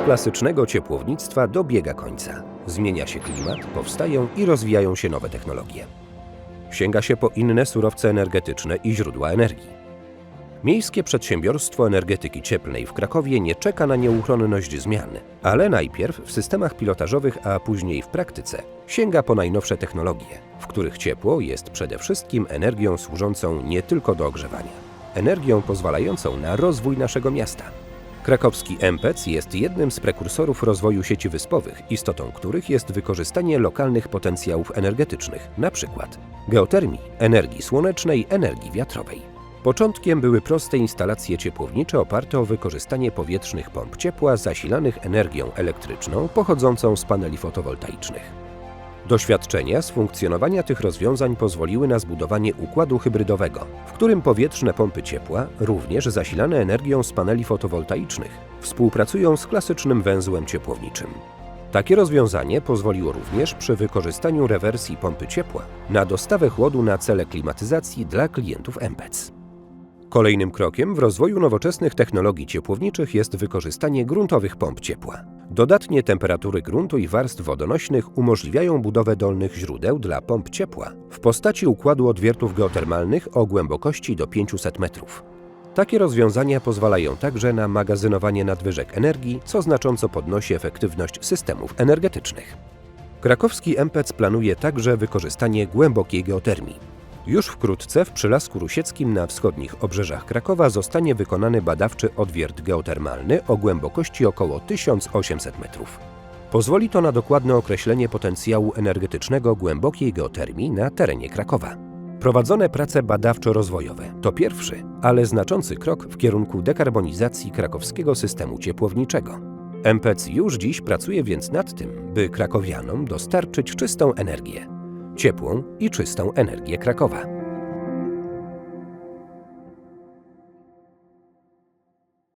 klasycznego ciepłownictwa dobiega końca. Zmienia się klimat, powstają i rozwijają się nowe technologie. Sięga się po inne surowce energetyczne i źródła energii. Miejskie Przedsiębiorstwo Energetyki Cieplnej w Krakowie nie czeka na nieuchronność zmian, ale najpierw w systemach pilotażowych, a później w praktyce sięga po najnowsze technologie, w których ciepło jest przede wszystkim energią służącą nie tylko do ogrzewania, energią pozwalającą na rozwój naszego miasta. Krakowski MPEC jest jednym z prekursorów rozwoju sieci wyspowych, istotą których jest wykorzystanie lokalnych potencjałów energetycznych, np. geotermii, energii słonecznej, energii wiatrowej. Początkiem były proste instalacje ciepłownicze oparte o wykorzystanie powietrznych pomp ciepła zasilanych energią elektryczną pochodzącą z paneli fotowoltaicznych. Doświadczenia z funkcjonowania tych rozwiązań pozwoliły na zbudowanie układu hybrydowego, w którym powietrzne pompy ciepła, również zasilane energią z paneli fotowoltaicznych, współpracują z klasycznym węzłem ciepłowniczym. Takie rozwiązanie pozwoliło również przy wykorzystaniu rewersji pompy ciepła na dostawę chłodu na cele klimatyzacji dla klientów MPEC. Kolejnym krokiem w rozwoju nowoczesnych technologii ciepłowniczych jest wykorzystanie gruntowych pomp ciepła. Dodatnie temperatury gruntu i warstw wodonośnych umożliwiają budowę dolnych źródeł dla pomp ciepła w postaci układu odwiertów geotermalnych o głębokości do 500 metrów. Takie rozwiązania pozwalają także na magazynowanie nadwyżek energii, co znacząco podnosi efektywność systemów energetycznych. Krakowski MPEC planuje także wykorzystanie głębokiej geotermii. Już wkrótce w Przylasku Rusieckim na wschodnich obrzeżach Krakowa zostanie wykonany badawczy odwiert geotermalny o głębokości około 1800 metrów. Pozwoli to na dokładne określenie potencjału energetycznego głębokiej geotermii na terenie Krakowa. Prowadzone prace badawczo-rozwojowe to pierwszy, ale znaczący krok w kierunku dekarbonizacji krakowskiego systemu ciepłowniczego. MPEC już dziś pracuje więc nad tym, by krakowianom dostarczyć czystą energię ciepłą i czystą energię Krakowa.